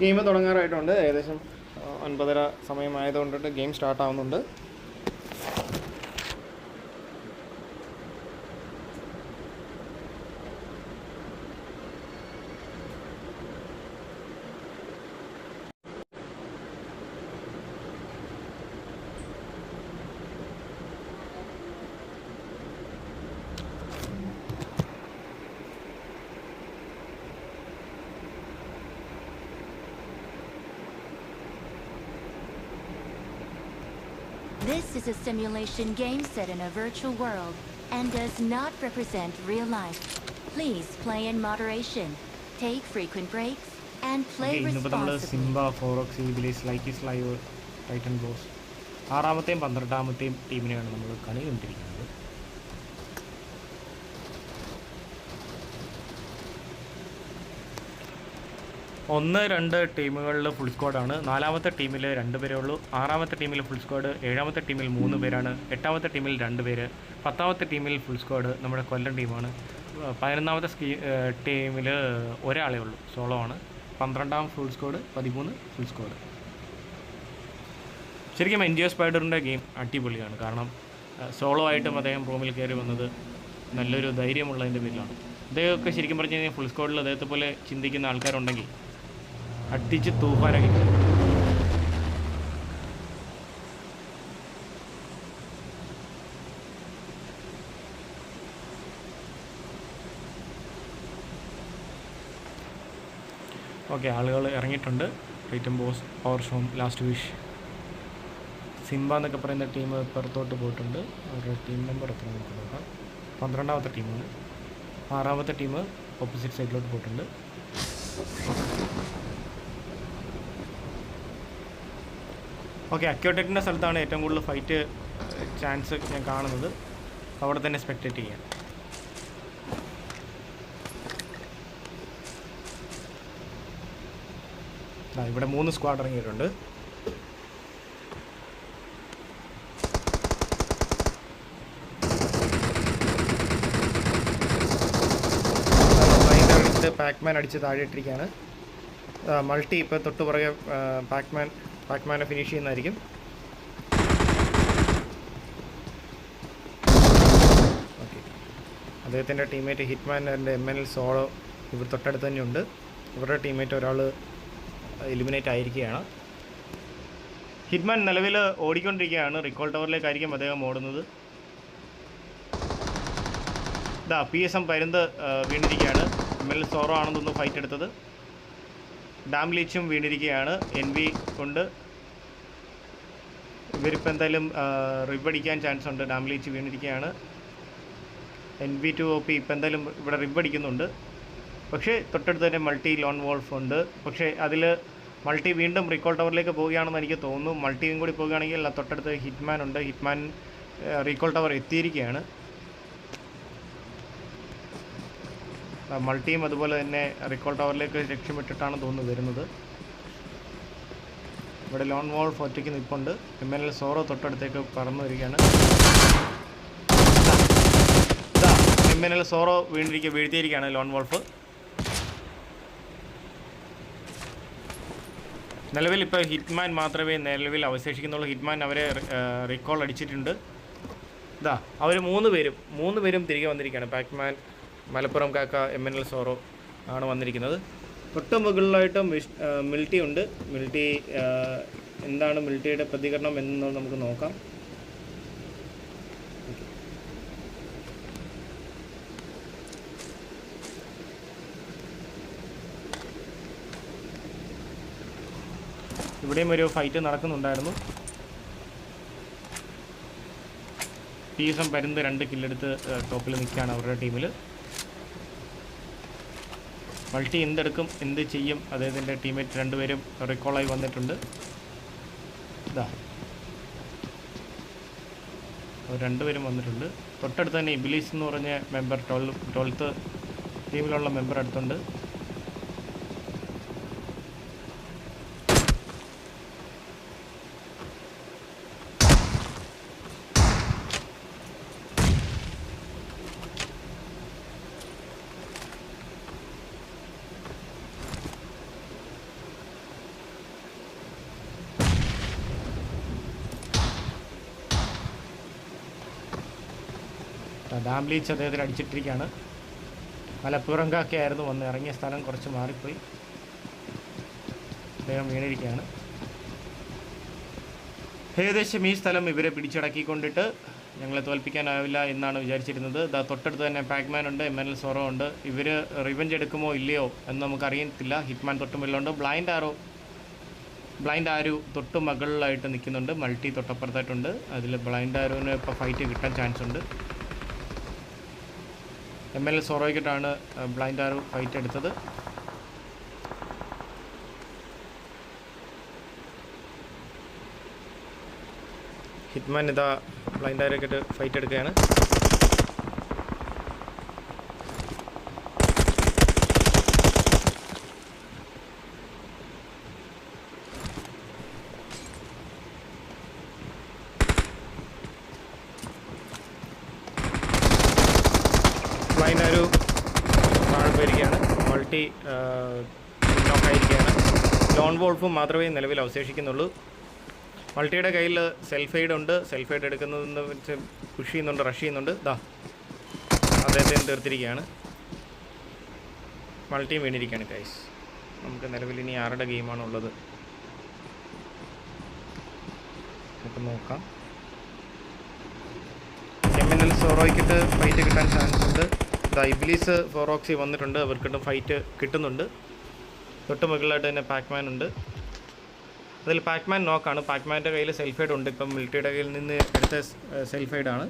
Game തുടങ്ങാറായിട്ടുണ്ട്. ഏകദേശം ഒൻപതര സമയമായതുകൊണ്ടിട്ട് ഗെയിം സ്റ്റാർട്ട് ആവുന്നുണ്ട് is a simulation game set in a virtual world and does not represent real life. Please play in moderation, take frequent breaks, and play responsibly. Simba, Forox, Iblis, Lycus, Lyo, Titan Boss. ആറാമത്തെയും പന്ത്രണ്ടാമത്തെയും ടീമിനെയാണ് നമ്മൾ കളി കണ്ടിരിക്കുന്നത് ഒന്ന് രണ്ട് ടീമുകളിൽ full സ്ക്വാഡാണ് നാലാമത്തെ ടീമിൽ രണ്ട് പേരേ ഉള്ളൂ. ആറാമത്തെ ടീമിൽ ഫുൾ സ്ക്വാഡ് ഏഴാമത്തെ ടീമിൽ മൂന്ന് പേരാണ്. എട്ടാമത്തെ ടീമിൽ രണ്ട് പേര്. പത്താമത്തെ ടീമിൽ ഫുൾ സ്ക്വാഡ് നമ്മുടെ കൊല്ലം ടീമാണ്. പതിനൊന്നാമത്തെ സ്കീ ടീമിൽ ഒരാളേ ഉള്ളൂ. സോളോ ആണ്. പന്ത്രണ്ടാം ഫുൾ സ്ക്വാഡ് പതിമൂന്ന് ഫുൾ സ്ക്വാഡ് ശരിക്കും എൻ ജി ഒ സ്പൈഡറിന്റെ ഗെയിം അടിപൊളിയാണ്. കാരണം സോളോ ആയിട്ടും അദ്ദേഹം റൂമിൽ കയറി വന്നത് നല്ലൊരു ധൈര്യമുള്ളതിന്റെ പേരിലാണ്. അദ്ദേഹമൊക്കെ ശരിക്കും പറഞ്ഞു കഴിഞ്ഞാൽ ഫുൾ സ്ക്വാഡിൽ അദ്ദേഹത്തെ പോലെ ചിന്തിക്കുന്ന ആൾക്കാരുണ്ടെങ്കിൽ അടിച്ച് തൂഫാനൊക്കെ. ഓക്കെ ആളുകൾ ഇറങ്ങിയിട്ടുണ്ട്. റൈറ്റം ബോസ് പവർ ഷോം ലാസ്റ്റ് വിഷ് സിംബ എന്നൊക്കെ പറയുന്ന ടീം പുറത്തോട്ട് പോയിട്ടുണ്ട്. അവരുടെ ടീം നമ്പർ എത്ര നമുക്ക് നോക്കാം. പന്ത്രണ്ടാമത്തെ ടീമാണ് ആറാമത്തെ ടീം ഓപ്പോസിറ്റ് സൈഡിലോട്ട് പോയിട്ടുണ്ട്. ഓക്കെ അക്യോടെക്കിന്റെ സ്ഥലത്താണ് ഏറ്റവും കൂടുതൽ ഫൈറ്റ് ചാൻസ് ഞാൻ കാണുന്നത്. അവിടെ തന്നെ സ്പെക്ടേറ്റ് ചെയ്യാം. ഇവിടെ മൂന്ന് സ്ക്വാഡ് ഇറങ്ങിയിട്ടുണ്ട്. പാക്മാൻ അടിച്ച് താഴെ ഇട്ടിരിക്കുകയാണ് മൾട്ടി ഇപ്പോൾ തൊട്ട് പുറകെ പാക്മാൻ പാക്മാനെ ഫിനിഷ് ചെയ്യുന്നതായിരിക്കും. ഓക്കെ അദ്ദേഹത്തിന്റെ teammate Hitman and M N L solo ഇവർ തൊട്ടടുത്ത് തന്നെയുണ്ട്. ഇവരുടെ ടീമേറ്റ് ഒരാൾ എലിമിനേറ്റ് ആയിരിക്കുകയാണ്. ഹിറ്റ്മാൻ നിലവിൽ ഓടിക്കൊണ്ടിരിക്കുകയാണ്. റിക്കോൾ ടവറിലേക്കായിരിക്കും അദ്ദേഹം ഓടുന്നത്. ഇതാ പി എസ് എം പരുന്ത് വീണിരിക്കുകയാണ്. എം എൽ സോറോ ആണെന്നൊന്ന് ഫൈറ്റ് എടുത്തത്. ഡാം ലീച്ചും വീണിരിക്കുകയാണ്. എൻ വി കൊണ്ട് ഇവരിപ്പോൾ എന്തായാലും റിബടിക്കാൻ ചാൻസ് ഉണ്ട്. Dam leech വീണിരിക്കുകയാണ്. N V two O P ഇപ്പം എന്തായാലും ഇവിടെ റിബടിക്കുന്നുണ്ട് പക്ഷേ തൊട്ടടുത്ത് തന്നെ മൾട്ടി ലോൺ വോൾഫ് ഉണ്ട്. പക്ഷേ അതിൽ മൾട്ടി വീണ്ടും റീകോൾ ടവറിലേക്ക് പോവുകയാണെന്ന് എനിക്ക് തോന്നുന്നു. മൾട്ടിയും കൂടി പോവുകയാണെങ്കിൽ തൊട്ടടുത്ത് ഹിറ്റ്മാൻ ഉണ്ട്. ഹിറ്റ്മാൻ റീകോൾ ടവർ എത്തിയിരിക്കുകയാണ് ആ, മൾട്ടിയും അതുപോലെ തന്നെ റിക്കോൾ ടവറിലേക്ക് ലക്ഷ്യമിട്ടിട്ടാണ് തോന്നുന്നു വരുന്നത്. ഇവിടെ ലോൺ വോൾഫ് ഒറ്റയ്ക്ക് നിൽപ്പുണ്ട് എം എൽ എൽ സോറോ തൊട്ടടുത്തേക്ക് പറന്നു വരികയാണ്. എം എൽ എൽ സോറോ വീണ്ടിരിക്കുക വീഴ്ത്തിയിരിക്കുകയാണ് ലോൺ വോൾഫ് നിലവിൽ ഇപ്പോൾ ഹിറ്റ്മാൻ മാത്രമേ നിലവിൽ അവശേഷിക്കുന്നുള്ളൂ. ഹിറ്റ്മാൻ അവരെ റീകോൾ അടിച്ചിട്ടുണ്ട്. ഇതാ അവർ മൂന്ന് പേരും മൂന്ന് പേരും തിരികെ വന്നിരിക്കുകയാണ്. പാക്മാൻ മലപ്പുറം കാക്ക എം എൻ എൽ സോറോ ആണ് വന്നിരിക്കുന്നത്. തൊട്ട് മുകളിലായിട്ട് മിൽട്ടി ഉണ്ട്. മിൽട്ടി എന്താണ് മിൽട്ടിയുടെ പ്രതികരണം എന്ന് നമുക്ക് നോക്കാം. ഇവിടെയും ഒരു ഫൈറ്റ് നടക്കുന്നുണ്ടായിരുന്നു. പി എസ് എം പരുന്ത് രണ്ട് കില്ലെടുത്ത് ടോപ്പിൽ നിൽക്കുകയാണ് അവരുടെ ടീമിൽ മൾട്ടി എന്തെടുക്കും എന്ത് ചെയ്യും അദ്ദേഹത്തിന്റെ ടീമേറ്റ് രണ്ടുപേരും റെക്കോളായി വന്നിട്ടുണ്ട്. ഇതാ രണ്ടുപേരും വന്നിട്ടുണ്ട്. തൊട്ടടുത്ത് തന്നെ ഇബിലീസ് എന്ന് പറഞ്ഞ മെമ്പർ ട്വൽവ് ട്വൽത്ത് ടീമിലുള്ള മെമ്പർ അടുത്തുണ്ട്. ഡാം ലീച്ച് അദ്ദേഹത്തിന് അടിച്ചിട്ടിരിക്കുകയാണ്. മലപ്പുറം കാക്കയായിരുന്നു വന്ന് ഇറങ്ങിയ സ്ഥലം കുറച്ച് മാറിപ്പോയി. അദ്ദേഹം വീണിരിക്കുകയാണ്. ഏകദേശം ഈ സ്ഥലം ഇവരെ പിടിച്ചടക്കിക്കൊണ്ടിട്ട് ഞങ്ങളെ തോൽപ്പിക്കാനാവില്ല എന്നാണ് വിചാരിച്ചിരുന്നത്. ദാ തൊട്ടടുത്ത് തന്നെ പാക്മാൻ ഉണ്ട് എം എൽ സോറോ ഉണ്ട്. ഇവർ റിവഞ്ച് എടുക്കുമോ ഇല്ലയോ എന്ന് നമുക്കറിയത്തില്ല. ഹിറ്റ്മാൻ തൊട്ട് മുകളിലുണ്ട്. ബ്ലൈൻഡ് ആരോ ബ്ലൈൻഡ് ആരു തൊട്ട് മകളിലായിട്ട് നിൽക്കുന്നുണ്ട്. മൾട്ടി തൊട്ടപ്പുറത്തായിട്ടുണ്ട്. അതിൽ ബ്ലൈൻഡ് ആരുവിന് ഇപ്പോൾ ഫൈറ്റ് കിട്ടാൻ ചാൻസ് ഉണ്ട് എം എൽ സോറോയ്ക്കിട്ടാണ് ബ്ലൈൻഡ് ആരോ ഫൈറ്റ് എടുത്തത്. ഹിറ്റ്മാൻ ഇതാ ബ്ലൈൻഡ് ആരൊക്കെ ഫൈറ്റ് എടുക്കുകയാണ് ബ്ലൈൻഡ് ആരു താഴെ പോയിരിക്കുകയാണ് മൾട്ടി നോക്കായിരിക്കുകയാണ് ലോൺ വോൾഫും മാത്രമേ നിലവിൽ അവശേഷിക്കുന്നുള്ളൂ. മൾട്ടിയുടെ കയ്യിൽ സെൽഫ് എയ്ഡ് ഉണ്ട്. സെൽഫ് എയ്ഡ് എടുക്കുന്നതെന്ന് വെച്ച് പുഷ് ചെയ്യുന്നുണ്ട് റഷ് ചെയ്യുന്നുണ്ട്. ദാ അദ്ദേഹത്തെ തീർത്തിരിക്കുകയാണ്. മൾട്ടിയും വീണിരിക്കുകയാണ് കൈസ് നമുക്ക് നിലവിൽ ഇനി ആരുടെ ഗെയിമാണ് ഉള്ളത്? നമുക്ക് നോക്കാം. എം എൻ എൽ സോറോയ്ക്കിട്ട് ഫൈറ്റ് കിട്ടാൻ ചാൻസ് ഉണ്ട്. ദാ ഇബ്ലീസ് ഫോറോക്സി വന്നിട്ടുണ്ട്. അവർക്കിട്ടും ഫൈറ്റ് കിട്ടുന്നുണ്ട്. തൊട്ട് മുകളിലായിട്ട് തന്നെ പാക്മാൻ ഉണ്ട്. അതിൽ പാക്മാൻ നോക്കാണ് പാക്മാന്റെ കയ്യിൽ സെൽഫൈഡ് ഉണ്ട്. ഇപ്പം മിലിറ്ററിയുടെ കയ്യിൽ നിന്ന് എടുത്ത സെൽഫൈഡ് ആണ്.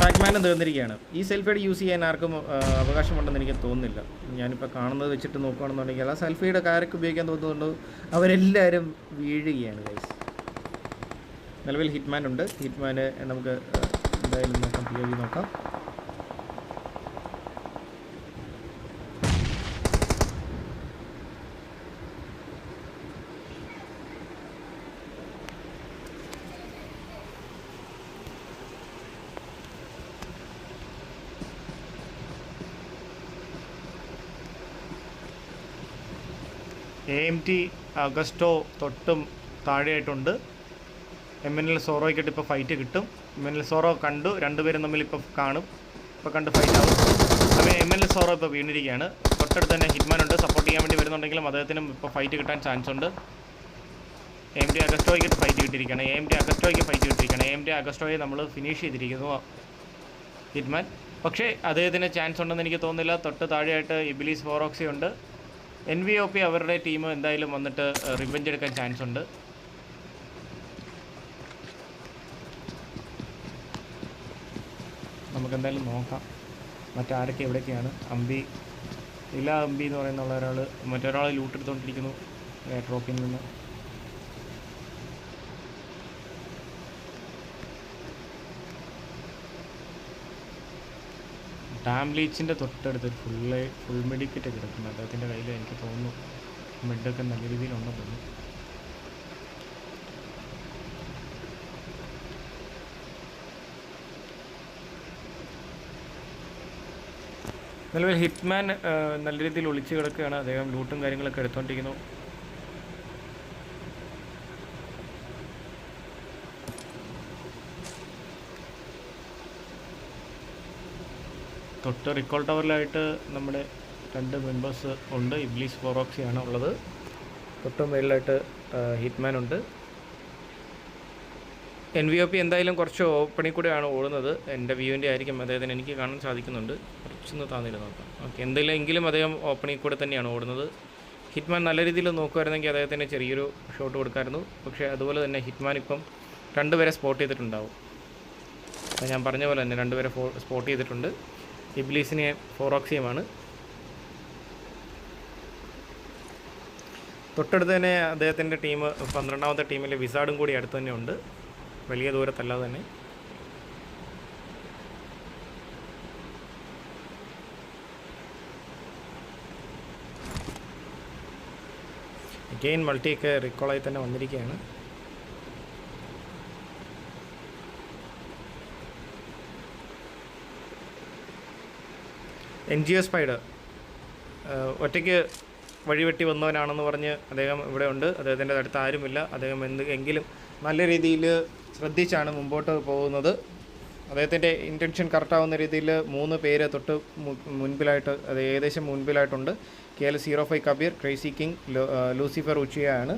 പാക്മാനും തീർന്നിരിക്കുകയാണ്. ഈ സെൽഫൈഡ് യൂസ് ചെയ്യാൻ ആർക്കും അവകാശമുണ്ടെന്ന് എനിക്ക് തോന്നുന്നില്ല. ഞാനിപ്പോൾ കാണുന്നത് വെച്ചിട്ട് നോക്കുകയാണെന്നുണ്ടെങ്കിൽ ആ സെൽഫൈഡ് ആരൊക്കെ ഉപയോഗിക്കാൻ തോന്നുന്നുണ്ട്? അവരെല്ലാവരും വീഴുകയാണ് ഗൈസ് നിലവിൽ ഹിറ്റ്മാൻ ഉണ്ട്. ഹിറ്റ്മാന് നമുക്ക് എന്തായാലും നോക്കാം പി വി നോക്കാം. എ എം ടി അഗസ്റ്റോ തൊട്ടും താഴെയായിട്ടുണ്ട്. എം എൻ എൽ സോറോയ്ക്കിട്ട് ഇപ്പോൾ ഫൈറ്റ് കിട്ടും. എം എൽ സോറോ കണ്ടു. രണ്ടുപേരും തമ്മിൽ ഇപ്പോൾ കാണും. ഇപ്പോൾ കണ്ട് ഫൈറ്റ് ആവും. അപ്പോൾ എം എൽ സോറോ ഇപ്പോൾ വീണിരിക്കുകയാണ്. തൊട്ടടുത്ത് തന്നെ ഹിറ്റ്മാൻ ഉണ്ട്. സപ്പോർട്ട് ചെയ്യാൻ വേണ്ടി വരുന്നുണ്ടെങ്കിലും അദ്ദേഹത്തിനും ഇപ്പോൾ ഫൈറ്റ് കിട്ടാൻ ചാൻസ് ഉണ്ട്. എം ഡി അഗസ്റ്റോയ്ക്ക് ഫൈറ്റ് കിട്ടിയിരിക്കുകയാണ്. എം ഡി അഗസ്റ്റോയ്ക്ക് ഫൈറ്റ് കിട്ടിയിരിക്കുകയാണ്. എം ഡി അഗസ്റ്റോയെ നമ്മൾ ഫിനിഷ് ചെയ്തിരിക്കുന്നു. ഹിറ്റ്മാൻ പക്ഷേ അദ്ദേഹത്തിന് ചാൻസ് ഉണ്ടെന്ന് എനിക്ക് തോന്നുന്നില്ല. തൊട്ട് താഴെയായിട്ട് ഇബിലീസ് ഫോറോക്സി ഉണ്ട്. എൻ വി ഒ പി അവരുടെ ടീം എന്തായാലും വന്നിട്ട് റിവെഞ്ച് എടുക്കാൻ ചാൻസ് ഉണ്ട്. നമുക്ക് എന്തായാലും നോക്കാം. മറ്റാരൊക്കെ എവിടെയൊക്കെയാണ്? അമ്പി ഇല്ല അമ്പി എന്ന് പറയുന്ന ഒരാൾ മറ്റൊരാൾ ലൂട്ട് എടുത്തുകൊണ്ടിരിക്കുന്നു ഡ്രോപ്പിൽ നിന്ന്. ഡാം ലീച്ചിന്റെ തൊട്ടടുത്ത് ഫുള്ള് ഫുൾ മെഡിക്കറ്റ് കിടക്കുന്നു അദ്ദേഹത്തിന്റെ കയ്യിൽ എനിക്ക് തോന്നുന്നു. മെഡൊക്കെ നല്ല രീതിയിലുണ്ടെന്ന് തോന്നുന്നു. നിലവിൽ ഹിറ്റ്മാൻ നല്ല രീതിയിൽ ഒളിച്ചു കിടക്കുകയാണ്. അദ്ദേഹം ലൂട്ടും കാര്യങ്ങളൊക്കെ എടുത്തുകൊണ്ടിരിക്കുന്നു തൊട്ട് റിക്കോൾ ടവറിലായിട്ട് നമ്മുടെ രണ്ട് മെമ്പേഴ്സ് ഉണ്ട്. ഇബ്ലീസ് ഫോറോക്സിയാണ് ഉള്ളത്. തൊട്ട് മേളിലായിട്ട് ഹിറ്റ്മാൻ ഉണ്ട്. എൻ വി ഒ പി എന്തായാലും കുറച്ച് ഓപ്പണിൽ കൂടെയാണ് ഓടുന്നത്. എന്റെ വ്യൂവിന്റെ ആയിരിക്കും. അദ്ദേഹത്തിന് എനിക്ക് കാണാൻ സാധിക്കുന്നുണ്ട്. കുറച്ചൊന്ന് താന്നിരുന്നു നോക്കാം. ഓക്കെ എന്തെങ്കിലും അദ്ദേഹം ഓപ്പണിങ് കൂടെ തന്നെയാണ് ഓടുന്നത്. ഹിറ്റ്മാൻ നല്ല രീതിയിൽ നോക്കുമായിരുന്നെങ്കിൽ അദ്ദേഹത്തിന് ചെറിയൊരു ഷോട്ട് കൊടുക്കായിരുന്നു. പക്ഷേ അതുപോലെ തന്നെ ഹിറ്റ്മാൻ ഇപ്പം രണ്ടുപേരെ സ്പോട്ട് ചെയ്തിട്ടുണ്ടാവും. അത് ഞാൻ പറഞ്ഞ പോലെ തന്നെ രണ്ടുപേരെ ഫോ സ്പോട്ട് ചെയ്തിട്ടുണ്ട്. ഇബ്ലീസിനെ ഫോറോക്സിയമാണ്. തൊട്ടടുത്ത് തന്നെ അദ്ദേഹത്തിന്റെ ടീം പന്ത്രണ്ടാമത്തെ ടീമിലെ വിസാഡും കൂടി അടുത്ത് തന്നെ ഉണ്ട് വലിയ ദൂരത്തല്ലാതെ തന്നെ. ഗെയിൻ മൾട്ടിയൊക്കെ റിക്കോളായി തന്നെ വന്നിരിക്കുകയാണ്. എൻ ജി എസ് സ്പൈഡർ ഒറ്റയ്ക്ക് വഴിവെട്ടി വന്നവനാണെന്ന് പറഞ്ഞ് അദ്ദേഹം ഇവിടെ ഉണ്ട്. അദ്ദേഹത്തിന്റെ അടുത്ത് ആരുമില്ല. അദ്ദേഹം എന്ത് എങ്കിലും നല്ല രീതിയിൽ ശ്രദ്ധിച്ചാണ് മുമ്പോട്ട് പോകുന്നത്. അദ്ദേഹത്തിന്റെ ഇന്റൻഷൻ കറക്റ്റാവുന്ന രീതിയിൽ മൂന്ന് പേര് തൊട്ട് മുൻപിലായിട്ട് അത് ഏകദേശം മുൻപിലായിട്ടുണ്ട്. K L zero five Kabir crazy king Lucifer ഉച്ചിയാണ്.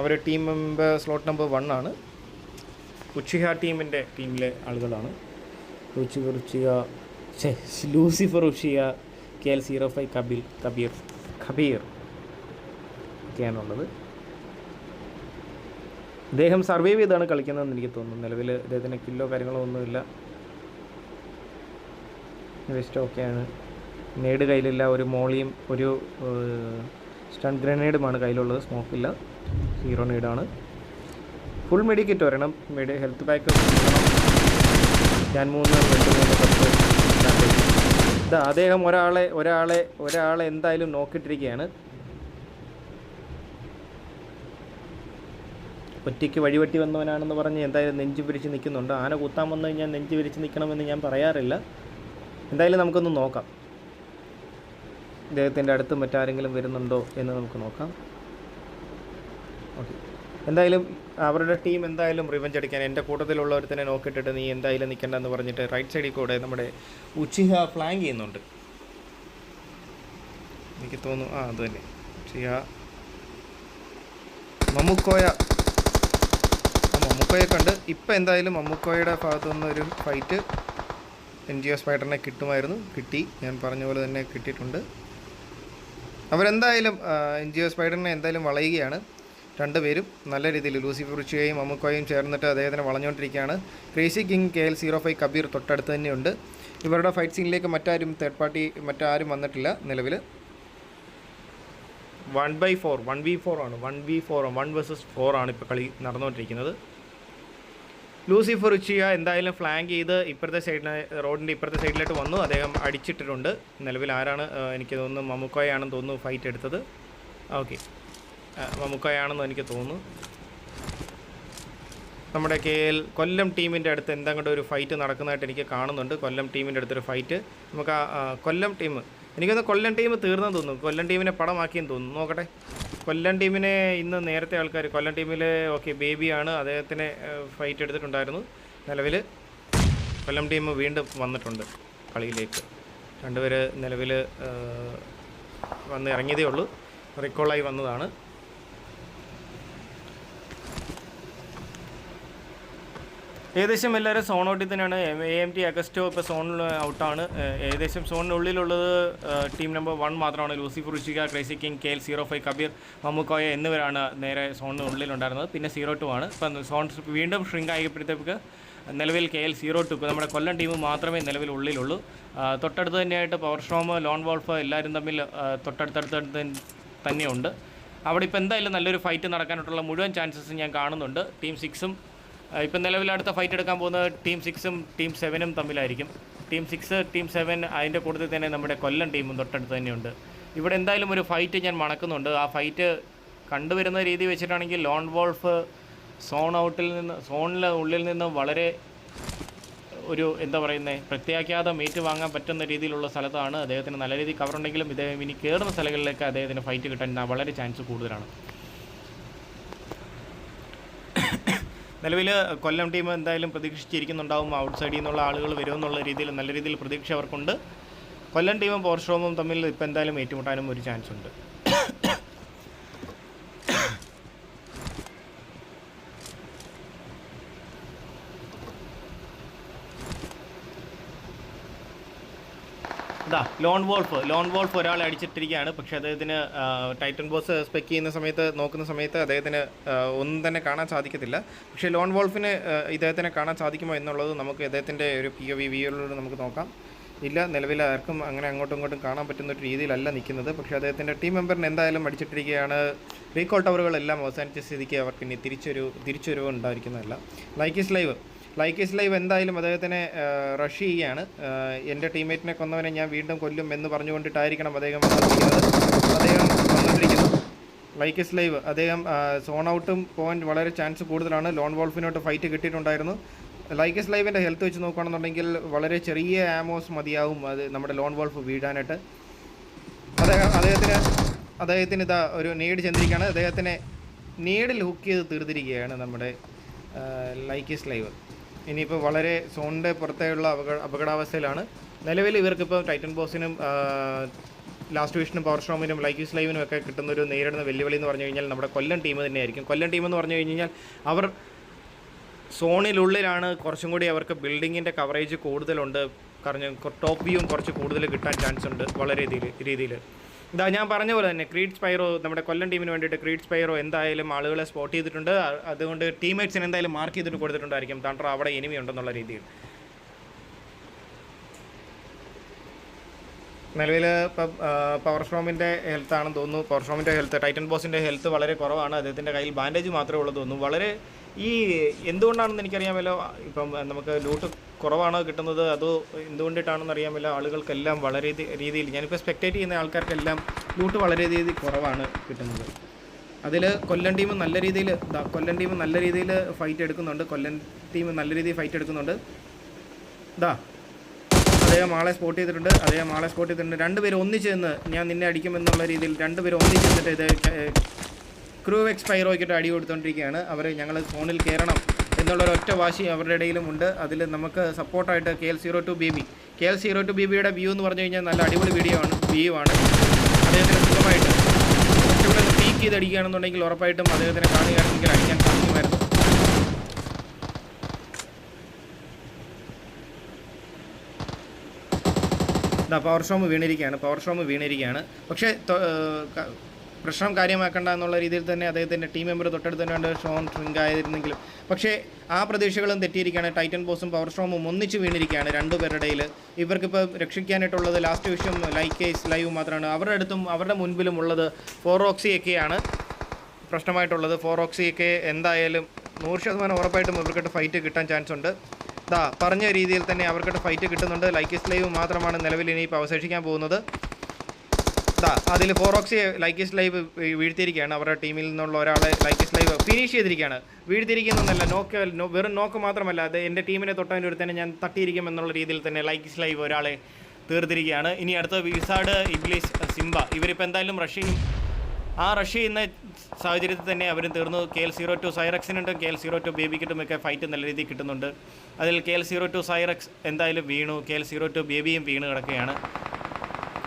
അവർ team member slot number one ആണ്. ഉച്ചിഹ ടീമിന്റെ ടീമിലെ ആളുകളാണ്. Lucifer Uchiha Lucifer Uchiha K L zero five Kabir Kabir Kabir ഒക്കെയാണുള്ളത്. ഇദ്ദേഹം സർവൈവ് ചെയ്താണ് കളിക്കുന്നതെന്ന് എനിക്ക് തോന്നുന്നു. നിലവിൽ ഇദ്ദേഹത്തിന് കില്ലോ കാര്യങ്ങളോ ഒന്നുമില്ല. വെസ്റ്റ് ഓക്കെയാണ്. നേട് കയ്യിലില്ല ഒരു മോളിയും ഒരു സ്റ്റൺ ഗ്രനേഡുമാണ് കയ്യിലുള്ളത് സ്മോക്കില്ല സീറോ നീഡാണ് ഫുൾ മെഡി കിറ്റ് വരണം മെഡി ഹെൽത്ത് പാക്ക് ഞാൻ മൂന്ന് രണ്ട് മൂന്ന് പത്ത്. ഇതാ അദ്ദേഹം ഒരാളെ ഒരാളെ ഒരാളെ എന്തായാലും നോക്കിട്ടിരിക്കുകയാണ്. ഒറ്റയ്ക്ക് വഴിവെട്ടി വന്നവനാണെന്ന് പറഞ്ഞ് എന്തായാലും നെഞ്ചു പിരിച്ച് നിൽക്കുന്നുണ്ട്. ആന കുത്താൻ വന്നു കഴിഞ്ഞാൽ നെഞ്ചു പിരിച്ച് നിൽക്കണമെന്ന് ഞാൻ പറയാറില്ല. എന്തായാലും നമുക്കൊന്ന് നോക്കാം. ഇദ്ദേഹത്തിന്റെ അടുത്ത് മറ്റാരെങ്കിലും വരുന്നുണ്ടോ എന്ന് നമുക്ക് നോക്കാം. ഓക്കെ. എന്തായാലും അവരുടെ ടീം എന്തായാലും റിവഞ്ച് അടിക്കാൻ എന്റെ കൂട്ടത്തിലുള്ളവരുത്തന്നെ നോക്കിയിട്ടിട്ട് നീ എന്തായാലും നിൽക്കണ്ടെന്ന് പറഞ്ഞിട്ട് റൈറ്റ് സൈഡിൽ കൂടെ നമ്മുടെ ഉച്ചിഹ ഫ്ലാങ്ക് ചെയ്യുന്നുണ്ട്. എനിക്ക് തോന്നുന്നു ആ അത് തന്നെ. ഉച്ചിഹ. മമ്മുക്കോയ. മമ്മുക്കോയെ കണ്ട് ഇപ്പം എന്തായാലും മമ്മുക്കോയുടെ ഭാഗത്തു നിന്നൊരു ഒരു ഫൈറ്റ് എൻ ജി ഒ സ്പൈഡറിനെ കിട്ടുമായിരുന്നു. കിട്ടി. ഞാൻ പറഞ്ഞ പോലെ തന്നെ കിട്ടിയിട്ടുണ്ട്. അവരെന്തായാലും എൻ ജി ഒ സ്പൈഡറിനെ എന്തായാലും വളയുകയാണ്. രണ്ടുപേരും നല്ല രീതിയിൽ ലൂസിഫർ ഉച്ചയും അമ്മുക്കോയും ചേർന്നിട്ട് അദ്ദേഹത്തിനെ വളഞ്ഞുകൊണ്ടിരിക്കുകയാണ്. Crazy king K L zero five Kabir തൊട്ടടുത്ത് തന്നെയുണ്ട്. ഇവരുടെ ഫൈറ്റ് സീനിലേക്ക് മറ്റാരും തേർഡ് പാർട്ടി മറ്റാരും വന്നിട്ടില്ല നിലവിൽ one by four one V four ആണ്. One V four one versus four ആണ് ഇപ്പോൾ കളി നടന്നുകൊണ്ടിരിക്കുന്നത്. ലൂസിഫർ ഉച്ചിയ എന്തായാലും ഫ്ലാങ്ക് ചെയ്ത് ഇപ്പുറത്തെ സൈഡിന് റോഡിന്റെ ഇപ്പുറത്തെ സൈഡിലോട്ട് വന്നു. അദ്ദേഹം അടിച്ചിട്ടിട്ടുണ്ട്. നിലവിൽ ആരാണ് എനിക്ക് തോന്നുന്നു മമ്മുക്കോയാണെന്ന് തോന്നുന്നു ഫൈറ്റ് എടുത്തത്. ഓക്കെ മമ്മുക്കോയാണെന്ന് എനിക്ക് തോന്നുന്നു. നമ്മുടെ കെ എൽ കൊല്ലം ടീമിന്റെ അടുത്ത് എന്തെങ്കിലും ഒരു ഫൈറ്റ് നടക്കുന്നതായിട്ട് എനിക്ക് കാണുന്നുണ്ട്. കൊല്ലം ടീമിന്റെ അടുത്തൊരു ഫൈറ്റ് നമുക്ക് ആ, കൊല്ലം ടീം എനിക്കൊന്ന് കൊല്ലം ടീം തീർന്നെന്ന് തോന്നുന്നു. കൊല്ലം ടീമിനെ പടമാക്കിയെന്ന് തോന്നുന്നു. നോക്കട്ടെ. കൊല്ലം ടീമിനെ ഇന്ന് നേരത്തെ ആൾക്കാർ കൊല്ലം ടീമിൽ ഓക്കെ ബേബിയാണ് അദ്ദേഹത്തിനെ ഫൈറ്റ് എടുത്തിട്ടുണ്ടായിരുന്നു നിലവിൽ കൊല്ലം ടീം വീണ്ടും വന്നിട്ടുണ്ട് കളിയിലേക്ക്. രണ്ടുപേർ നിലവിൽ വന്ന് ഇറങ്ങിയതേ ഉള്ളൂ. റിക്കോളായി വന്നതാണ്. ഏകദേശം എല്ലാവരും സോൺ ഔട്ടിൽ തന്നെയാണ്. എ എം ടി അഗസ്റ്റോ ഇപ്പോൾ സോണിൽ ഔട്ടാണ്. ഏകദേശം സോണിനുള്ളിലുള്ളത് ടീം നമ്പർ വൺ മാത്രമാണ്. ലൂസി ഫുറിഷിക crazy king K L zero five Kabir Mamukkoya എന്നിവരാണ് നേരെ സോണിനുള്ളിലുണ്ടായിരുന്നത്. പിന്നെ സീറോ ടു ആണ്. ഇപ്പം സോൺ വീണ്ടും ഷ്രിങ്ക് ആയപ്പോഴത്തേക്ക് നിലവിൽ കെ എൽ സീറോ ടു ഇപ്പോൾ നമ്മുടെ കൊല്ലം ടീം മാത്രമേ നിലവിൽ ഉള്ളിലുള്ളൂ തൊട്ടടുത്ത് തന്നെയായിട്ട് പവർ സ്ട്രോം ലോൺ വോൾഫ് എല്ലാവരും തമ്മിൽ തൊട്ടടുത്തടുത്ത് തന്നെയുണ്ട്. അവിടെ ഇപ്പോൾ എന്തായാലും നല്ലൊരു ഫൈറ്റ് നടക്കാനായിട്ടുള്ള മുഴുവൻ ചാൻസസ് ഞാൻ കാണുന്നുണ്ട്. ടീം സിക്സും ഇപ്പം നിലവിൽ അടുത്ത ഫൈറ്റ് എടുക്കാൻ പോകുന്നത് ടീം സിക്സും ടീം സെവനും തമ്മിലായിരിക്കും. ടീം സിക്സ് ടീം സെവൻ അതിന്റെ കൂട്ടത്തിൽ തന്നെ നമ്മുടെ കൊല്ലം ടീമും തൊട്ടടുത്ത് തന്നെയുണ്ട്. ഇവിടെ എന്തായാലും ഒരു ഫൈറ്റ് ഞാൻ മണക്കുന്നുണ്ട്. ആ ഫൈറ്റ് കണ്ടുവരുന്ന രീതി വെച്ചിട്ടാണെങ്കിൽ ലോൺ വോൾഫ് സോൺ ഔട്ടിൽ നിന്ന് സോണിൽ ഉള്ളിൽ നിന്ന് വളരെ ഒരു എന്താ പറയുന്നത് പ്രത്യാഘാതം ഏറ്റുവാങ്ങാൻ പറ്റുന്ന രീതിയിലുള്ള സ്ഥലത്താണ് അദ്ദേഹത്തിന് നല്ല രീതിയിൽ കവറുണ്ടെങ്കിലും ഇദ്ദേഹം ഇനി കയറുന്ന സ്ഥലങ്ങളിലേക്ക് അദ്ദേഹത്തിന് ഫൈറ്റ് കിട്ടാൻ വളരെ ചാൻസ് കൂടുതലാണ്. നിലവിൽ കൊല്ലം ടീം എന്തായാലും പ്രതീക്ഷിച്ചിരിക്കുന്നുണ്ടാവും ഔട്ട് സൈഡിൽ നിന്നുള്ള ആളുകൾ വരുമെന്നുള്ള രീതിയിൽ നല്ല രീതിയിൽ പ്രതീക്ഷ അവർക്കുണ്ട്. കൊല്ലം ടീമും പോർഷോമും തമ്മിൽ ഇപ്പോൾ എന്തായാലും ഏറ്റുമുട്ടാനും ഒരു ചാൻസ് ഉണ്ട് ഇതാ ലോൺ വോൾഫ് ലോൺ വോൾഫ് ഒരാളെ അടിച്ചിട്ടിരിക്കുകയാണ്. പക്ഷെ അദ്ദേഹത്തിന് ടൈറ്റൻ ബോസ് സ്പെക്ക് ചെയ്യുന്ന സമയത്ത് നോക്കുന്ന സമയത്ത് അദ്ദേഹത്തിന് ഒന്നും തന്നെ കാണാൻ സാധിക്കത്തില്ല. പക്ഷെ ലോൺ വോൾഫിന് ഇദ്ദേഹത്തിനെ കാണാൻ സാധിക്കുമോ എന്നുള്ളത് നമുക്ക് ഇദ്ദേഹത്തിന്റെ ഒരു പി ഒ വി വിയിലൂടെ നമുക്ക് നോക്കാം. ഇല്ല നിലവിൽ ആർക്കും അങ്ങനെ അങ്ങോട്ടും ഇങ്ങോട്ടും കാണാൻ പറ്റുന്ന ഒരു രീതിയിലല്ല നിൽക്കുന്നത്. പക്ഷേ അദ്ദേഹത്തിന്റെ ടീം മെമ്പറിന് എന്തായാലും അടിച്ചിട്ടിരിക്കുകയാണ്. റീകോൾ ടവറുകളെല്ലാം അവസാനിച്ച സ്ഥിതിക്ക് അവർക്ക് ഇനി തിരിച്ചൊരു തിരിച്ചൊരു ഉണ്ടായിരിക്കുന്നതല്ല. Like is live like is live എന്തായാലും അദ്ദേഹത്തിനെ റഷ് ചെയ്യുകയാണ് എന്റെ ടീംമേറ്റിനെ കൊന്നവനെ ഞാൻ വീണ്ടും കൊല്ലും എന്ന് പറഞ്ഞുകൊണ്ടിട്ടായിരിക്കണം അദ്ദേഹം വന്നിരിക്കുന്നത്. അദ്ദേഹം വന്നിട്ടിരിക്കുന്നു. ലൈക്ക് ഇസ് ലൈവ് അദ്ദേഹം സോൺ ഔട്ടും പോയിന്റ് വളരെ ചാൻസ് കൂടുതലാണ്. ലോൺ വോൾഫിനോട്ട് ഫൈറ്റ് കിട്ടിയിട്ടുണ്ടായിരുന്നു. ലൈക്ക് ഇസ് ലൈവിന്റെ ഹെൽത്ത് വെച്ച് നോക്കുകയാണെന്നുണ്ടെങ്കിൽ വളരെ ചെറിയ ആമോസ് മതിയാവും അത് നമ്മുടെ ലോൺ വോൾഫ് വീഴാനായിട്ട്. അദ്ദേഹം അദ്ദേഹത്തിന് അദ്ദേഹത്തിന് ഇതാ ഒരു നീഡ് ചെന്നിരിക്കുകയാണ്. അദ്ദേഹത്തിനെ നീഡിൽ ഹുക്ക് ചെയ്ത് തീർത്തിരിക്കുകയാണ് നമ്മുടെ ലൈക്കിസ് ലൈവ് ഇനിയിപ്പോൾ വളരെ സോണിന്റെ പുറത്തേയുള്ള അപകട അപകടാവസ്ഥയിലാണ്. നിലവിൽ ഇവർക്കിപ്പോൾ ടൈറ്റൻ ബോസിനും ലാസ്റ്റ് വിഷനും പവർ സ്ട്രോമിനും യൂസ് ലൈവിനും ഒക്കെ കിട്ടുന്ന ഒരു നേരിടുന്ന വെല്ലുവിളി എന്ന് പറഞ്ഞു കഴിഞ്ഞാൽ നമ്മുടെ കൊല്ലം ടീം തന്നെയായിരിക്കും. കൊല്ലം ടീം എന്ന് പറഞ്ഞു കഴിഞ്ഞാൽ അവർ സോണിനുള്ളിലാണ് കുറച്ചും കൂടി അവർക്ക് ബിൽഡിങ്ങിന്റെ കവറേജ് കൂടുതലുണ്ട്. കാരണം ടോപ്പ് വ്യൂവും കുറച്ച് കൂടുതൽ കിട്ടാൻ ചാൻസ് ഉണ്ട്. വളരെ രീതിയിൽ രീതിയിൽ. ഇതാ ഞാൻ പറഞ്ഞ പോലെ തന്നെ ക്രീഡ് സ്പൈറോ നമ്മുടെ കൊല്ലം ടീമിന് വേണ്ടിയിട്ട് ക്രീഡ് സ്പൈറോ എന്തായാലും ആളുകളെ സ്പോട്ട് ചെയ്തിട്ടുണ്ട്. അതുകൊണ്ട് ടീമേറ്റ്സിന് എന്തായാലും മാർക്ക് ചെയ്തിട്ട് കൊടുത്തിട്ടുണ്ടായിരിക്കും. തണ്ടർ അവിടെ എനിമി ഉണ്ടെന്നുള്ള രീതിയിൽ. നിലവിൽ ഇപ്പം പവർ സ്ട്രോമിന്റെ ഹെൽത്ത് ആണെന്ന് തോന്നുന്നു. പവർ സ്ട്രോമിന്റെ ഹെൽത്ത് ടൈറ്റൻ ബോസിന്റെ ഹെൽത്ത് വളരെ കുറവാണ്. അദ്ദേഹത്തിന്റെ കയ്യിൽ ബാൻഡേജ് മാത്രമേ ഉള്ളൂ തോന്നുന്നു. വളരെ ഈ എന്തുകൊണ്ടാണെന്ന് എനിക്കറിയാമല്ലോ ഇപ്പം നമുക്ക് ലൂട്ട് കുറവാണ് കിട്ടുന്നത്? അതോ എന്തുകൊണ്ടിട്ടാണെന്ന് അറിയാമല്ലോ ആളുകൾക്കെല്ലാം വളരെ രീതി- രീതിയിൽ ഞാനിപ്പോൾ സ്പെക്ടേറ്റ് ചെയ്യുന്ന ആൾക്കാർക്കെല്ലാം ലൂട്ട് വളരെ രീതിയിൽ കുറവാണ് കിട്ടുന്നത്. അതിൽ കൊല്ലം ടീം നല്ല രീതിയിൽ കൊല്ലം ടീം നല്ല രീതിയിൽ ഫൈറ്റ് എടുക്കുന്നുണ്ട്. കൊല്ലം ടീം നല്ല രീതിയിൽ ഫൈറ്റ് എടുക്കുന്നുണ്ട്. ഇതാ അദ്ദേഹം ആളെ സ്പോട്ട് ചെയ്തിട്ടുണ്ട്. അദ്ദേഹം ആളെ സ്പോട്ട് ചെയ്തിട്ടുണ്ട്. രണ്ടുപേരും ഒന്നിച്ച് നിന്ന് ഞാൻ നിന്നെ അടിക്കുമെന്നുള്ള രീതിയിൽ രണ്ടുപേരും ഒന്നിച്ച് നിന്നിട്ട് ഇത് ക്രൂ എക്സ് പൈറോയ്ക്കിട്ട് അടി കൊടുത്തുകൊണ്ടിരിക്കുകയാണ് അവർ ഞങ്ങൾ ഫോണിൽ കയറണം എന്നുള്ള ഒരു ഒറ്റ വാശി അവരുടെ ഇടയിലും ഉണ്ട് അതിൽ നമുക്ക് സപ്പോർട്ടായിട്ട് K L zero two B B K L zero two B ബിയുടെ വ്യൂ എന്ന് പറഞ്ഞു കഴിഞ്ഞാൽ നല്ല അടിപൊളി വീഡിയോ ആണ്. വ്യൂ ആണ്. അദ്ദേഹത്തിന് സുഖമായിട്ട് കുറച്ചുകൂടെ പീക്ക് ചെയ്ത് അടിക്കുകയാണെന്നുണ്ടെങ്കിൽ ഉറപ്പായിട്ടും അദ്ദേഹത്തിനെ കാണുകയാണെങ്കിൽ അടിക്കാൻ സാധിക്കുമായിരുന്നു. പവർ ഷോം വീണിരിക്കുകയാണ്. പവർ ഷോം വീണിരിക്കുകയാണ്. പക്ഷേ പ്രശ്നം കാര്യമാക്കണ്ട എന്നുള്ള രീതിയിൽ തന്നെ അദ്ദേഹത്തിന്റെ ടീം മെമ്പർ തൊട്ടടുത്ത് തന്നെ ഷോൺ ട്രിങ്ക് ആയിരുന്നെങ്കിലും. പക്ഷേ ആ പ്രതീക്ഷകളും തെറ്റിയിരിക്കുകയാണ്. ടൈറ്റൻ ബോസും പവർ സ്ട്രോമും ഒന്നിച്ച് വീണിരിക്കുകയാണ് രണ്ടുപേരുടെയിൽ ഇവർക്കിപ്പോൾ രക്ഷിക്കാനായിട്ടുള്ളത് ലാസ്റ്റ് വിഷയം ലൈക്ക് ലൈവ് മാത്രമാണ്. അവരുടെ അടുത്തും അവരുടെ മുൻപിലും ഉള്ളത് ഫോറോക്സിയൊക്കെയാണ്. പ്രശ്നമായിട്ടുള്ളത് ഫോറോക്സിയൊക്കെ എന്തായാലും നൂറ് ശതമാനം ഉറപ്പായിട്ടും ഇവർക്കിട്ട് ഫൈറ്റ് കിട്ടാൻ ചാൻസ് ഉണ്ട്. ദാ പറഞ്ഞ രീതിയിൽ തന്നെ അവർക്കിട്ട് ഫൈറ്റ് കിട്ടുന്നുണ്ട്. ലൈക്കിസ് ലൈവ് മാത്രമാണ് നിലവിൽ ഇനിയിപ്പോൾ അവശേഷിക്കാൻ പോകുന്നത്. ദാ അതിൽ ഫോറോക്സി ലൈക്കിസ് ലൈവ് വീഴ്ത്തിയിരിക്കുകയാണ്. അവരുടെ ടീമിൽ നിന്നുള്ള ഒരാളെ ലൈക്കിസ് ലൈവ് ഫിനിഷ് ചെയ്തിരിക്കുകയാണ്. വീഴ്ത്തിയിരിക്കുന്നൊന്നല്ല നോക്ക് വെറും നോക്ക് മാത്രമല്ല അത് എന്റെ ടീമിനെ തൊട്ടതിന്റെ ഒരു തന്നെ ഞാൻ തട്ടിയിരിക്കും എന്നുള്ള രീതിയിൽ തന്നെ ലൈക്കിസ് ലൈവ് ഒരാളെ തീർത്തിരിക്കുകയാണ്. ഇനി അടുത്ത വിസാഡ് ഇംഗ്ലീഷ് സിംബ ഇവരിപ്പോൾ എന്തായാലും റഷ്യ ചെയ്യും ആ റഷ് ചെയ്യുന്ന സാഹചര്യത്തിൽ തന്നെ അവർ തീർന്നു. കെ എൽ സീറോ ടു സൈറക്സിനുണ്ട് കെ എൽ സീറോ ടു ബേബിക്കിട്ടും ഒക്കെ ഫൈറ്റ് നല്ല രീതിയിൽ കിട്ടുന്നുണ്ട്. അതിൽ K L zero two Syrax എന്തായാലും വീണു കെ എൽ സീറോ ടു ബേബിയും വീണ് കിടക്കുകയാണ്.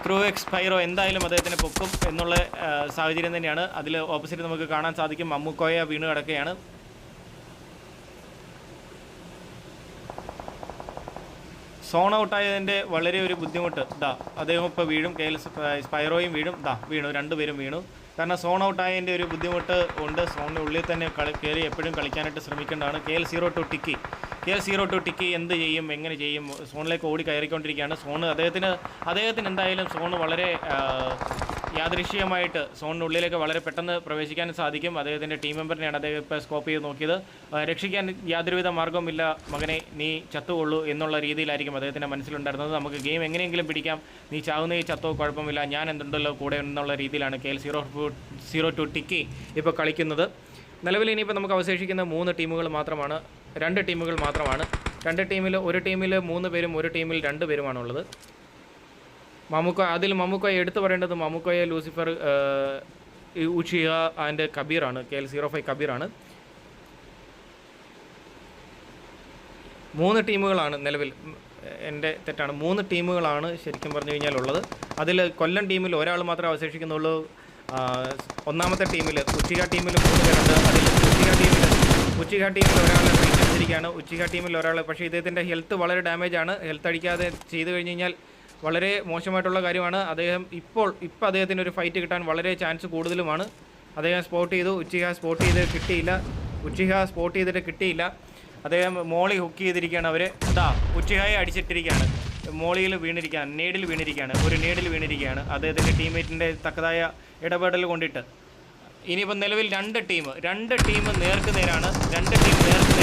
ക്രൂ എക്സ്പൈറോ എന്തായാലും അദ്ദേഹത്തിന് പൊക്കും എന്നുള്ള സാഹചര്യം തന്നെയാണ്. അതിൽ ഓപ്പോസിറ്റ് നമുക്ക് കാണാൻ സാധിക്കും. മമ്മുക്കോയ വീണ് കിടക്കുകയാണ്. സോൺ ഔട്ടായതിന്റെ വളരെ ഒരു ബുദ്ധിമുട്ട്. ഇതാ അദ്ദേഹം ഇപ്പോൾ വീഴും. കെ എൽ സ്പൈറോയും വീഴും. ഇതാ വീണു. രണ്ടുപേരും വീണു. കാരണം സോൺ ഔട്ടായതിന്റെ ഒരു ബുദ്ധിമുട്ട് ഉണ്ട്. സോണിന്റെ ഉള്ളിൽ തന്നെ കളി കയറി എപ്പോഴും കളിക്കാനായിട്ട് ശ്രമിക്കേണ്ടതാണ്. K L zero two Tiki. L zero two tick എന്ത് ചെയ്യും എങ്ങനെ ചെയ്യും സോണിലേക്ക് ഓടി കയറിക്കൊണ്ടിരിക്കുകയാണ്. സോണ് അദ്ദേഹത്തിന് അദ്ദേഹത്തിന് എന്തായാലും സോണ് വളരെ യാദൃശ്യമായിട്ട് സോണിന്റെ ഉള്ളിലേക്ക് വളരെ പെട്ടെന്ന് പ്രവേശിക്കാൻ സാധിക്കും. അദ്ദേഹത്തിന്റെ ടീം മെമ്പറിനെയാണ് അദ്ദേഹം ഇപ്പോൾ സ്കോപ്പ് ചെയ്ത് നോക്കിയത്. രക്ഷിക്കാൻ യാതൊരുവിധ മാർഗവുമില്ല മകനെ നീ ചത്തുകൊള്ളൂ എന്നുള്ള രീതിയിലായിരിക്കും അദ്ദേഹത്തിന്റെ മനസ്സിലുണ്ടായിരുന്നത്. നമുക്ക് ഗെയിം എങ്ങനെയെങ്കിലും പിടിക്കാം. നീ ചാവുന്ന ഈ ചത്തോ കുഴപ്പമില്ല. ഞാൻ എന്തുണ്ടല്ലോ കൂടെ എന്നുള്ള രീതിയിലാണ് K L zero zero two Tiki ഇപ്പോൾ കളിക്കുന്നത്. നിലവിൽ ഇനിയിപ്പോൾ നമുക്ക് അവശേഷിക്കുന്ന മൂന്ന് ടീമുകൾ മാത്രമാണ് രണ്ട് ടീമുകൾ മാത്രമാണ്. രണ്ട് ടീമിൽ ഒരു ടീമിൽ മൂന്ന് പേരും ഒരു ടീമിൽ രണ്ട് പേരുമാണുള്ളത്. മമുക്ക അതിൽ മമുക്ക എടുത്തു പറയേണ്ടത് മമുക്കോയ ലൂസിഫർ ഉഷിയ ആൻഡ് കബീറാണ്. കെ എൽ സീറോ ഫൈവ് കബീറാണ്. മൂന്ന് ടീമുകളാണ് നിലവിൽ എന്റെ തെറ്റാണ്. മൂന്ന് ടീമുകളാണ് ശരിക്കും പറഞ്ഞു കഴിഞ്ഞാൽ ഉള്ളത് അതിൽ കൊല്ലം ടീമിൽ ഒരാൾ മാത്രമേ അവശേഷിക്കുന്നുള്ളൂ. ഒന്നാമത്തെ ടീമിൽ ഉച്ചിക ടീമിൽ മൂന്ന് പേരുണ്ട്. അതിൽ ഉച്ചിക ടീമിൽ ഉച്ചിക ടീമിൽ ഒരാൾ എടുത്തിരിക്കുകയാണ് ഉച്ചിക ടീമിൽ ഒരാൾ. പക്ഷേ ഇദ്ദേഹത്തിന്റെ ഹെൽത്ത് വളരെ ഡാമേജ് ആണ്. ഹെൽത്ത് അടിക്കാതെ ചെയ്തു കഴിഞ്ഞ് കഴിഞ്ഞാൽ വളരെ മോശമായിട്ടുള്ള കാര്യമാണ്. അദ്ദേഹം ഇപ്പോൾ ഇപ്പോൾ അദ്ദേഹത്തിന് ഒരു ഫൈറ്റ് കിട്ടാൻ വളരെ ചാൻസ് കൂടുതലുമാണ്. അദ്ദേഹം സ്പോട്ട് ചെയ്തു. ഉച്ചിക സ്പോട്ട് ചെയ്ത് കിട്ടിയില്ല. ഉച്ചിക സ്പോട്ട് ചെയ്തിട്ട് കിട്ടിയില്ല. അദ്ദേഹം മോളി ഹുക്ക് ചെയ്തിരിക്കുകയാണ് അവർ അതാ ഉച്ചിഹായെ അടിച്ചിട്ടിരിക്കുകയാണ്. മോളിയിൽ വീണിരിക്കുകയാണ്. നീഡിൽ വീണിരിക്കുകയാണ്. ഒരു നീഡിൽ വീണിരിക്കുകയാണ്. അദ്ദേഹത്തിന്റെ ടീംമേറ്റിന്റെ തക്കതായ ഇടപെടൽ കൊണ്ടിട്ട്. ഇനിയിപ്പോൾ നിലവിൽ രണ്ട് ടീം രണ്ട് ടീം നേർക്കുനേരാണ് രണ്ട് ടീം നേർക്ക് നേരാണ് ഇബിലിസ് ഇബിലിസ്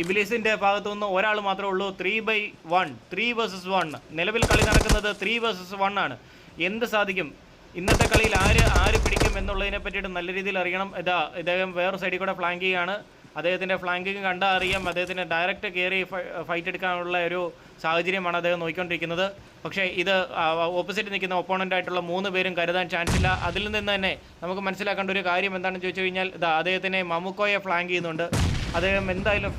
ഇബിലിസിന്റെ ഭാഗത്തുനിന്ന് ഒരാൾ മാത്രമേ ഉള്ളൂ. Three by one three versus one നിലവിൽ കളി നടക്കുന്നത് ത്രീ വേഴ്സസ് വൺ ആണ്. എന്ത് സാധിക്കും? ഇന്നത്തെ കളിയിൽ ആര് ആര് പിടിക്കും എന്നുള്ളതിനെ പറ്റിയിട്ട് നല്ല രീതിയിൽ അറിയണം. ഇതാ ഇദ്ദേഹം വേറെ സൈഡിൽ കൂടെ ഫ്ലാങ്ക് ചെയ്യാണ്. അദ്ദേഹത്തിന്റെ ഫ്ലാങ്കിങ് കണ്ടാൽ അറിയാം. അദ്ദേഹത്തിന് ഡയറക്റ്റ് കയറി ഫൈറ്റ് എടുക്കാനുള്ള ഒരു സാഹചര്യമാണ് അദ്ദേഹം നോക്കിക്കൊണ്ടിരിക്കുന്നത്. പക്ഷേ ഇത് ഓപ്പോസിറ്റ് നിൽക്കുന്ന ഒപ്പോണന്റ് ആയിട്ടുള്ള മൂന്ന് പേരും കരുതാൻ ചാൻസ് ഇല്ല. അതിൽ നിന്ന് തന്നെ നമുക്ക് മനസ്സിലാക്കേണ്ട ഒരു കാര്യം എന്താണെന്ന് ചോദിച്ചു കഴിഞ്ഞാൽ ഇതാ അദ്ദേഹത്തിനെ മമുക്കോയെ ഫ്ലാങ്ക് ചെയ്യുന്നുണ്ട്. അദ്ദേഹം എന്തായാലും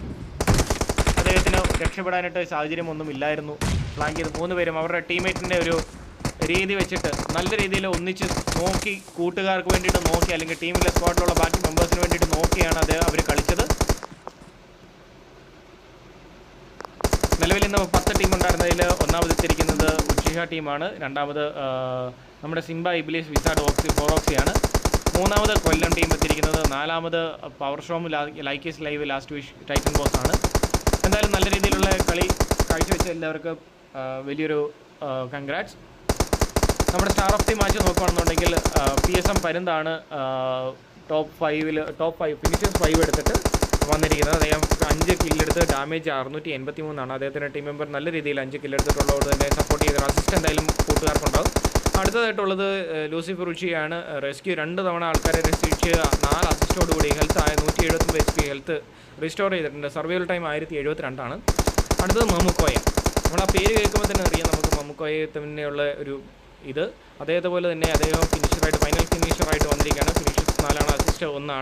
രക്ഷപ്പെടാനായിട്ട് സാഹചര്യമൊന്നും ഇല്ലായിരുന്നു ഫ്ലാങ്ക് ചെയ്ത് മൂന്ന് പേരും അവരുടെ ടീമേറ്റിന്റെ ഒരു രീതി വെച്ചിട്ട് നല്ല രീതിയിൽ ഒന്നിച്ച് നോക്കി കൂട്ടുകാർക്ക് വേണ്ടിയിട്ട് നോക്കി അല്ലെങ്കിൽ ടീമിലെ സ്ക്വാഡിലുള്ള ബാക്കി മെമ്പേഴ്സിന് വേണ്ടിയിട്ട് നോക്കിയാണ് അത് അവർ കളിച്ചത്. നിലവിൽ ഇന്ന് പത്ത് ടീം ഉണ്ടായിരുന്നതിൽ ഒന്നാമത് എത്തിയിരിക്കുന്നത് ഉച്ചിഹ ടീമാണ് രണ്ടാമത് നമ്മുടെ സിംബ ഇബ്ലീസ് വിസാഡ് ഓക്സി ഫോറോക്സിയാണ് മൂന്നാമത് കൊല്ലം ടീം എത്തിയിരിക്കുന്നത്. നാലാമത് power Shome like is live last wish Titan boss ആണ്. എന്തായാലും നല്ല രീതിയിലുള്ള കളി കാഴ്ചവെച്ച എല്ലാവർക്കും വലിയൊരു കൺഗ്രാറ്റ്സ് നമ്മുടെ സ്റ്റാർ ഓഫ് ദി മാച്ച് നോക്കുകയാണെന്നുണ്ടെങ്കിൽ പി എസ് എം പരുന്താണ് ടോപ്പ് ഫൈവിൽ ടോപ്പ് ഫൈവ് ഫിനിഷേഴ്സ് ഫൈവ് എടുത്തിട്ട് വന്നിരിക്കുന്നത്. അദ്ദേഹം അഞ്ച് കില്ലെടുത്ത് ഡാമേജ് അറുന്നൂറ്റി എൺപത്തി മൂന്നാണ് അദ്ദേഹത്തിന്റെ ടീം മെമ്പർ നല്ല രീതിയിൽ അഞ്ച് കില്ലെടുത്തിട്ടുള്ളതുകൊണ്ട് തന്നെ സപ്പോർട്ട് ചെയ്ത അസിസ്റ്റ് എന്തായാലും കൂട്ടുകാർക്കുണ്ടാവും. അടുത്തതായിട്ടുള്ളത് ലൂസിഫർ ഉച്ചിയാണ് റെസ്ക്യൂ രണ്ട് തവണ ആൾക്കാരെ റെസ്ക്യൂ രക്ഷിച്ച് നാല് അസിസ്റ്റോടുകൂടി ഹെൽത്ത് ആയ നൂറ്റി എഴുപത്തൊമ്പത് എച്ച് പി ഹെൽത്ത് റിസ്റ്റോർ ചെയ്തിട്ടുണ്ട്. സർവൈവൽ ടൈം ആയിരത്തി എഴുപത്തി രണ്ടാണ് അടുത്തത് മമ്മുക്കോയ. നമ്മൾ ആ പേര് കേൾക്കുമ്പോൾ തന്നെ അറിയാം നമുക്ക് മമ്മുക്കോയെ തന്നെയുള്ള ഒരു ഇത്. അതേപോലെ പോലെ തന്നെ അദ്ദേഹം ഫിനിഷറായിട്ട് ഫൈനൽ ഫിനിഷറായിട്ട് വന്നിരിക്കുകയാണ്. ഫിനിഷേഴ്സ് നാലാണ് അസിസ്റ്റ് ഒന്നാണ്.